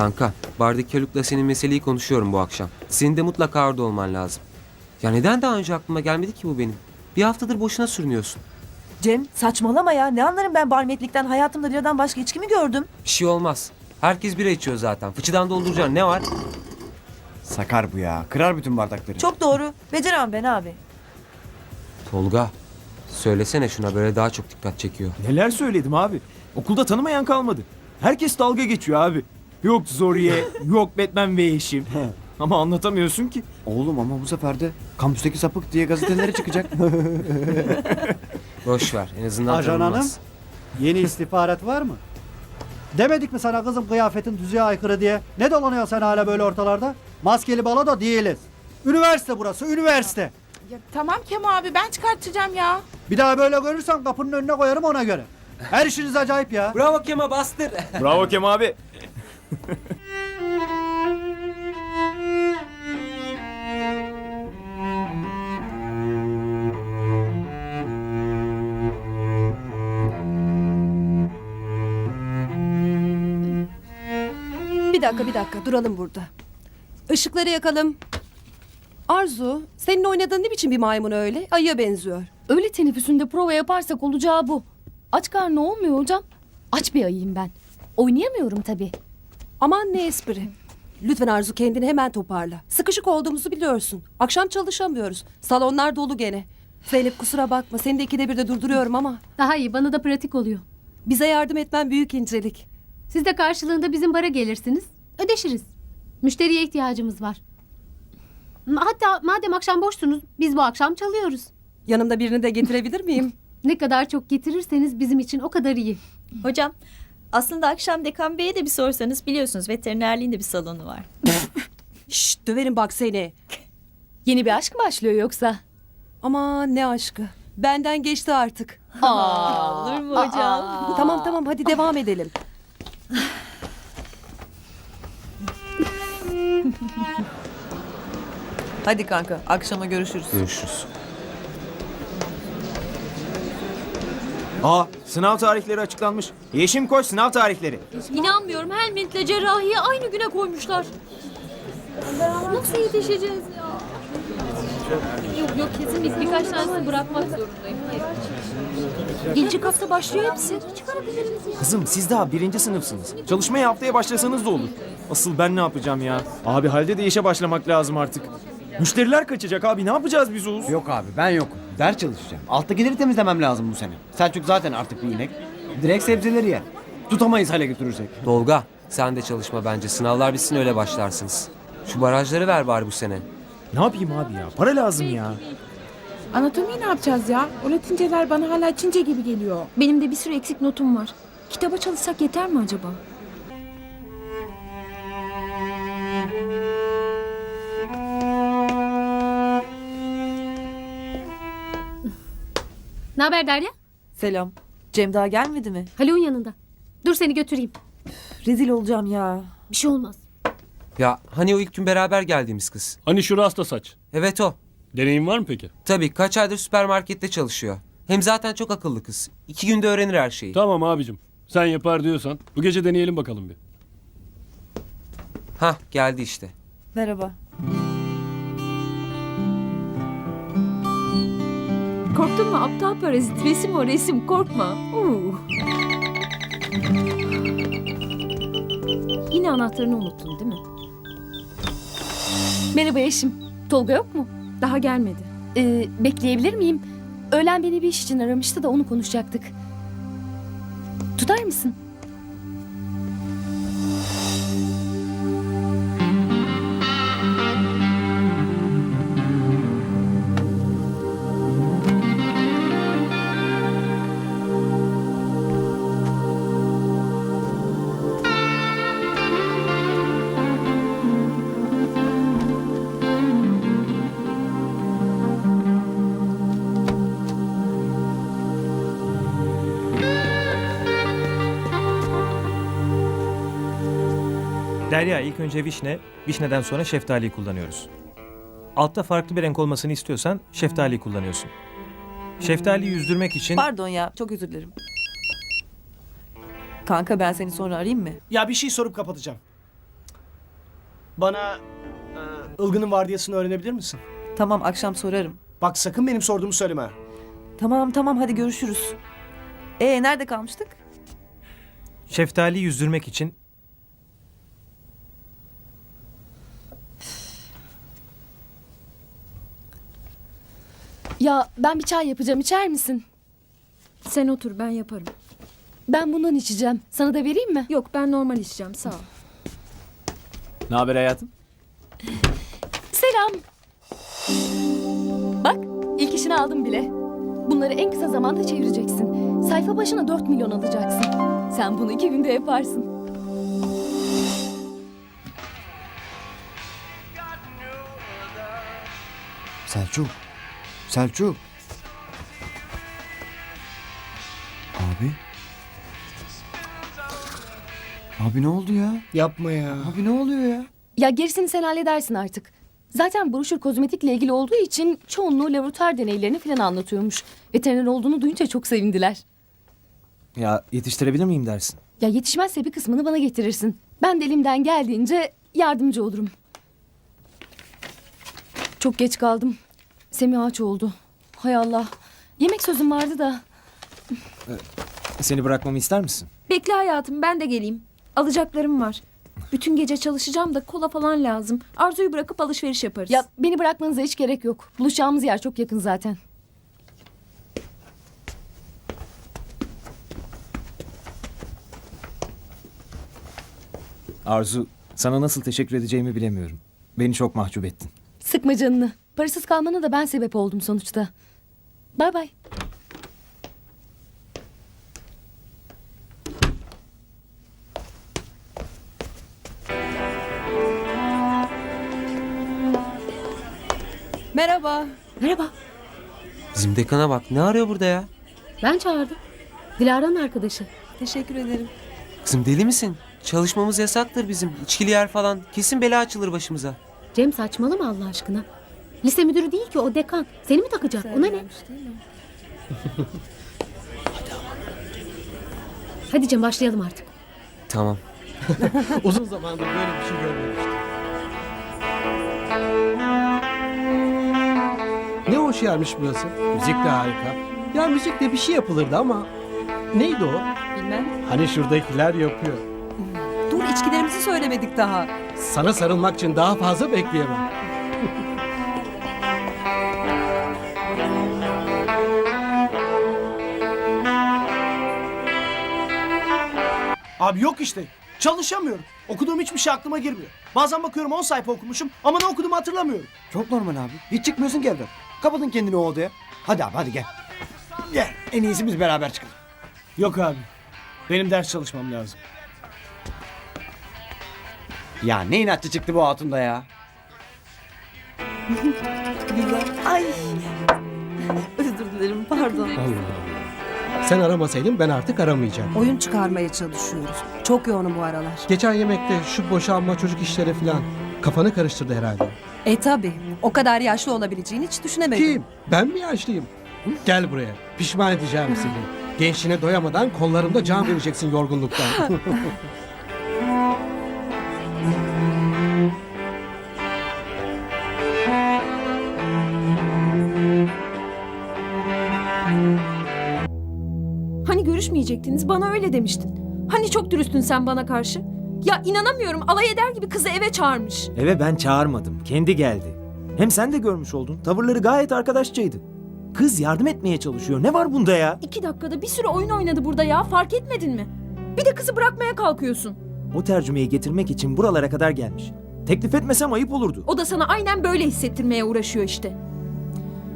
Kanka, bardaki Haluk'la senin meseleyi konuşuyorum bu akşam. Senin de mutlaka orada olman lazım. Ya neden daha önce aklıma gelmedi ki bu benim? Bir haftadır boşuna sürünüyorsun. Cem saçmalama ya. Ne anlarım ben barmetlikten hayatımda biradan başka içki mi gördüm? Bir şey olmaz. Herkes bira içiyor zaten. Fıçıdan dolduracaksın ne var? Sakar bu ya. Kırar bütün bardakları. Çok doğru. Beceremem ben abi. Tolga, söylesene şuna böyle daha çok dikkat çekiyor. Neler söyledim abi. Okulda tanımayan kalmadı. Herkes dalga geçiyor abi. Yok Zoriye, yok Batman ve eşim. Ama anlatamıyorsun ki. Oğlum ama bu sefer de kampüsteki sapık diye gazetelere çıkacak. Boş ver, en azından Ajan tanınmaz. Hanım. Yeni istihbarat var mı? Demedik mi sana kızım kıyafetin düzeye aykırı diye? Ne dolanıyor sen hala böyle ortalarda? Maskeli balo da değiliz. Üniversite burası, üniversite. Ya tamam Kemal abi ben çıkartacağım ya. Bir daha böyle görürsen kapının önüne koyarım ona göre. Her işiniz acayip ya. Bravo Kema bastır. Bravo Kem abi. Bir dakika bir dakika duralım burada. Işıkları yakalım. Arzu, senin oynadığın ne biçim bir maymun öyle? Ayıya benziyor. Öğle teneffüsünde prova yaparsak olacağı bu. Aç karnı olmuyor hocam. Aç bir ayıyım ben. Oynayamıyorum tabii. Aman ne espri. Lütfen Arzu kendini hemen toparla. Sıkışık olduğumuzu biliyorsun. Akşam çalışamıyoruz. Salonlar dolu gene. Zeynep kusura bakma seni de ikide bir de durduruyorum ama Daha iyi bana da pratik oluyor. bize yardım etmen büyük incelik. Siz de karşılığında bizim bara gelirsiniz. Ödeşiriz. Müşteriye ihtiyacımız var. Hatta madem akşam boşsunuz biz bu akşam çalıyoruz. Yanımda birini de getirebilir miyim? Ne kadar çok getirirseniz bizim için o kadar iyi. Hocam aslında akşam Dekan Bey'e de bir sorsanız biliyorsunuz veterinerliğin de bir salonu var. Şşt döverim bak seni. Yeni bir aşk mı başlıyor yoksa? Aman ne aşkı. Benden geçti artık. Olur mu hocam? Tamam tamam hadi devam edelim. Hadi kanka akşama görüşürüz. Görüşürüz. Aa sınav tarihleri açıklanmış. Yeşim koş sınav tarihleri. İnanmıyorum Helmint'le cerrahiye aynı güne koymuşlar. Nasıl yetişeceğiz ya? Yok yok kesin biz birkaç tanesini bırakmak zorundayım. Gelecek hafta başlıyor hepsi. Kızım siz daha birinci sınıfsınız. Çalışmaya haftaya başlasanız da olur. Asıl ben ne yapacağım ya? Abi halde de işe başlamak lazım artık. Müşteriler kaçacak abi ne yapacağız biz Oğuz? yok abi ben yokum. Ders çalışacağım. Alttakileri temizlemem lazım bu sene. Selçuk zaten artık bir inek. Direkt sebzeleri yer. Tutamayız hale götürürsek. Tolga, sen de çalışma bence. Sınavlar bitsin öyle başlarsınız. Şu barajları ver bari bu sene. Ne yapayım abi ya? Para lazım ya. Anatomiyi ne yapacağız ya? O latinceler bana hala Çince gibi geliyor. Benim de bir sürü eksik notum var. Kitaba çalışsak yeter mi acaba? Ne haber Derya? Selam. Cem daha gelmedi mi? Haluk'un yanında. Dur seni götüreyim. Rezil olacağım ya. Bir şey olmaz. Ya hani o ilk gün beraber geldiğimiz kız. Hani şu rasta saç. Evet o. Deneyim var mı peki? Tabii kaç aydır süpermarkette çalışıyor. Hem zaten çok akıllı kız. İki günde öğrenir her şeyi. Tamam abicim. Sen yapar diyorsan bu gece deneyelim bakalım bir. Hah geldi işte. Merhaba. Korktun mu aptal parazit? Resim o resim korkma. Uu. Yine anahtarını unuttun değil mi? Merhaba eşim. Tolga yok mu? Daha gelmedi. Ee, bekleyebilir miyim? Öğlen beni bir iş için aramıştı da onu konuşacaktık. Tutar mısın? Derya ilk önce vişne, vişneden sonra şeftaliyi kullanıyoruz. Altta farklı bir renk olmasını istiyorsan şeftaliyi kullanıyorsun. Şeftaliyi yüzdürmek için... Pardon ya çok özür dilerim. Kanka ben seni sonra arayayım mı? Ya bir şey sorup kapatacağım. Bana e, Ilgın'ın vardiyasını öğrenebilir misin? Tamam akşam sorarım. Bak sakın benim sorduğumu söyleme. ha. Tamam tamam hadi görüşürüz. E nerede kalmıştık? Şeftali yüzdürmek için Ya ben bir çay yapacağım içer misin? Sen otur ben yaparım. Ben bundan içeceğim. Sana da vereyim mi? Yok ben normal içeceğim sağ ol. Ne haber hayatım? Selam. Bak ilk işini aldım bile. Bunları en kısa zamanda çevireceksin. Sayfa başına 4 milyon alacaksın. Sen bunu iki günde yaparsın. Selçuk. Selçuk. Abi. Abi ne oldu ya? Yapma ya. Abi ne oluyor ya? Ya gerisini sen halledersin artık. Zaten broşür kozmetikle ilgili olduğu için çoğunluğu laboratuvar deneylerini falan anlatıyormuş. Veteriner olduğunu duyunca çok sevindiler. Ya yetiştirebilir miyim dersin? Ya yetişmezse bir kısmını bana getirirsin. Ben de elimden geldiğince yardımcı olurum. Çok geç kaldım. Semih aç oldu. Hay Allah. Yemek sözüm vardı da. Seni bırakmamı ister misin? Bekle hayatım ben de geleyim. Alacaklarım var. Bütün gece çalışacağım da kola falan lazım. Arzu'yu bırakıp alışveriş yaparız. Ya beni bırakmanıza hiç gerek yok. Buluşacağımız yer çok yakın zaten. Arzu, sana nasıl teşekkür edeceğimi bilemiyorum. Beni çok mahcup ettin. Sıkma canını. Parasız kalmana da ben sebep oldum sonuçta. Bay bay. Merhaba. Merhaba. Bizim dekana bak ne arıyor burada ya? Ben çağırdım. Dilara'nın arkadaşı. Teşekkür ederim. Kızım deli misin? Çalışmamız yasaktır bizim. İçkili yer falan. Kesin bela açılır başımıza. Cem saçmalama Allah aşkına. Lise müdürü değil ki o dekan. Seni mi takacak? Ona ne? Hadi Cem başlayalım artık. Tamam. Uzun zamandır böyle bir şey görmemiştim. Ne hoş yermiş burası. Müzik de harika. Ya müzikle bir şey yapılırdı ama neydi o? Bilmem. Hani şuradakiler yapıyor. Dur içkilerimizi söylemedik daha. Sana sarılmak için daha fazla bekleyemem. Abi yok işte. Çalışamıyorum. Okuduğum hiçbir şey aklıma girmiyor. Bazen bakıyorum 10 sayfa okumuşum ama ne okuduğumu hatırlamıyorum. Çok normal abi. Hiç çıkmıyorsun ki evden. Kapatın kendini o odaya. Hadi abi hadi gel. Gel. En iyisi biz beraber çıkalım. Yok abi. Benim ders çalışmam lazım. Ya ne inatçı çıktı bu hatun da ya. Ay. Özür dilerim pardon. Allah Allah. Sen aramasaydın ben artık aramayacağım. Oyun çıkarmaya çalışıyoruz. Çok yoğunum bu aralar. Geçen yemekte şu boşanma çocuk işleri falan kafanı karıştırdı herhalde. E tabi. O kadar yaşlı olabileceğini hiç düşünemedim. Kim? Ben mi yaşlıyım? Gel buraya. Pişman edeceğim seni. Gençliğine doyamadan kollarımda can vereceksin yorgunluktan. Hani görüşmeyecektiniz bana öyle demiştin. Hani çok dürüstün sen bana karşı. Ya inanamıyorum alay eder gibi kızı eve çağırmış. Eve ben çağırmadım. Kendi geldi. Hem sen de görmüş oldun. Tavırları gayet arkadaşçaydı. Kız yardım etmeye çalışıyor. Ne var bunda ya? İki dakikada bir sürü oyun oynadı burada ya fark etmedin mi? Bir de kızı bırakmaya kalkıyorsun. O tercümeyi getirmek için buralara kadar gelmiş. Teklif etmesem ayıp olurdu. O da sana aynen böyle hissettirmeye uğraşıyor işte.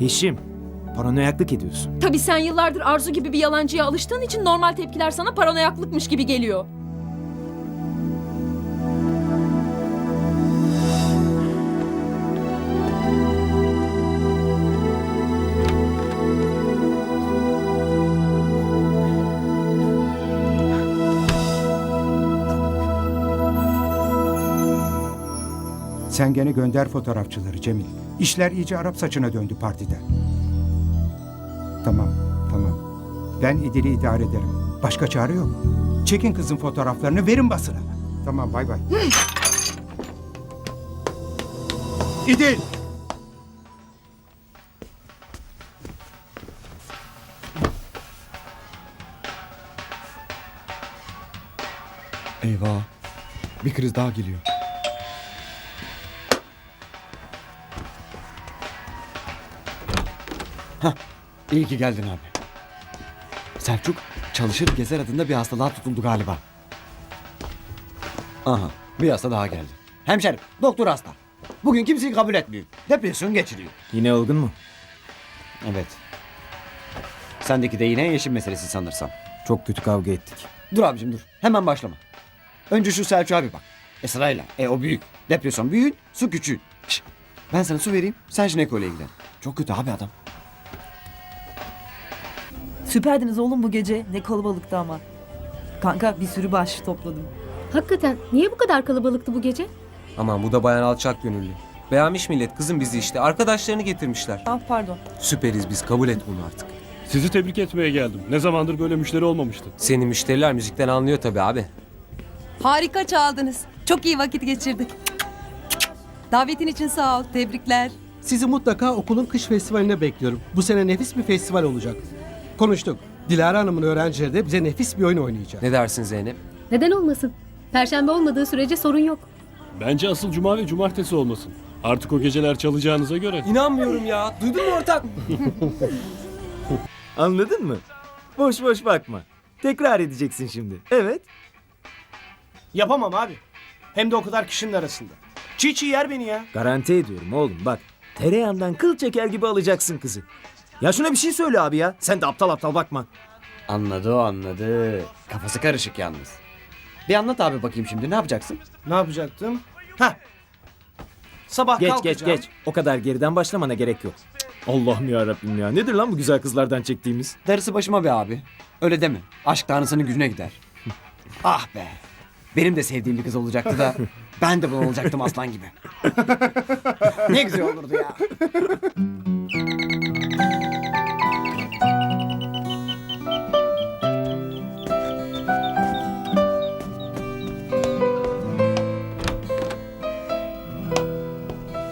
Yeşim, paranoyaklık ediyorsun. Tabii sen yıllardır Arzu gibi bir yalancıya alıştığın için normal tepkiler sana paranoyaklıkmış gibi geliyor. Sen gene gönder fotoğrafçıları Cemil. İşler iyice Arap saçına döndü partide. Tamam, tamam. Ben İdil'i idare ederim. Başka çare yok. Çekin kızın fotoğraflarını verin basına. Tamam bay bay. İdil. Eyvah. Bir kriz daha geliyor. Hah, iyi ki geldin abi. Selçuk, çalışır gezer adında bir hastalığa tutuldu galiba. Aha, bir hasta daha geldi. Hemşerim, doktor hasta. Bugün kimseyi kabul etmiyor. Depresyon geçiriyor. Yine ılgın mı? Evet. Sendeki de yine yeşil meselesi sanırsam. Çok kötü kavga ettik. Dur abicim dur. Hemen başlama. Önce şu Selçuk'a bir bak. E sırayla. E o büyük. Depresyon büyük, su küçük. Şş, ben sana su vereyim. Sen jinekoyla ilgilen. Çok kötü abi adam. Süperdiniz oğlum bu gece. Ne kalabalıktı ama. Kanka bir sürü baş topladım. Hakikaten niye bu kadar kalabalıktı bu gece? Aman bu da bayan alçak gönüllü. Beğenmiş millet kızım bizi işte. Arkadaşlarını getirmişler. Ah pardon. Süperiz biz kabul et bunu artık. Sizi tebrik etmeye geldim. Ne zamandır böyle müşteri olmamıştı. Senin müşteriler müzikten anlıyor tabii abi. Harika çaldınız. Çok iyi vakit geçirdik. Davetin için sağ ol. Tebrikler. Sizi mutlaka okulun kış festivaline bekliyorum. Bu sene nefis bir festival olacak. Konuştuk. Dilara Hanım'ın öğrencileri de bize nefis bir oyun oynayacak. Ne dersin Zeynep? Neden olmasın? Perşembe olmadığı sürece sorun yok. Bence asıl cuma ve cumartesi olmasın. Artık o geceler çalacağınıza göre. İnanmıyorum ya. Duydun mu ortak? Anladın mı? Boş boş bakma. Tekrar edeceksin şimdi. Evet. Yapamam abi. Hem de o kadar kişinin arasında. Çiğ çiğ yer beni ya. Garanti ediyorum oğlum bak. Tereyağından kıl çeker gibi alacaksın kızı. Ya şuna bir şey söyle abi ya. Sen de aptal aptal bakma. Anladı o anladı. Kafası karışık yalnız. Bir anlat abi bakayım şimdi ne yapacaksın? Ne yapacaktım? Ha. Sabah Geç kalkacağım. geç geç. O kadar geriden başlamana gerek yok. Allah'ım ya Rabbim ya. Nedir lan bu güzel kızlardan çektiğimiz? Darısı başıma be abi. Öyle deme. Aşk tanrısının gücüne gider. ah be. Benim de sevdiğim bir kız olacaktı da ben de bunu olacaktım aslan gibi. ne güzel olurdu ya.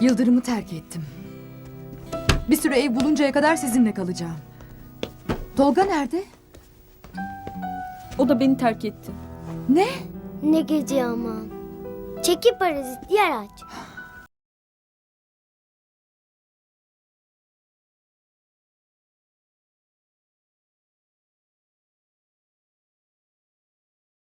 Yıldırım'ı terk ettim. Bir süre ev buluncaya kadar sizinle kalacağım. Tolga nerede? O da beni terk etti. Ne? Ne gece ama. Çekip parazit yer aç.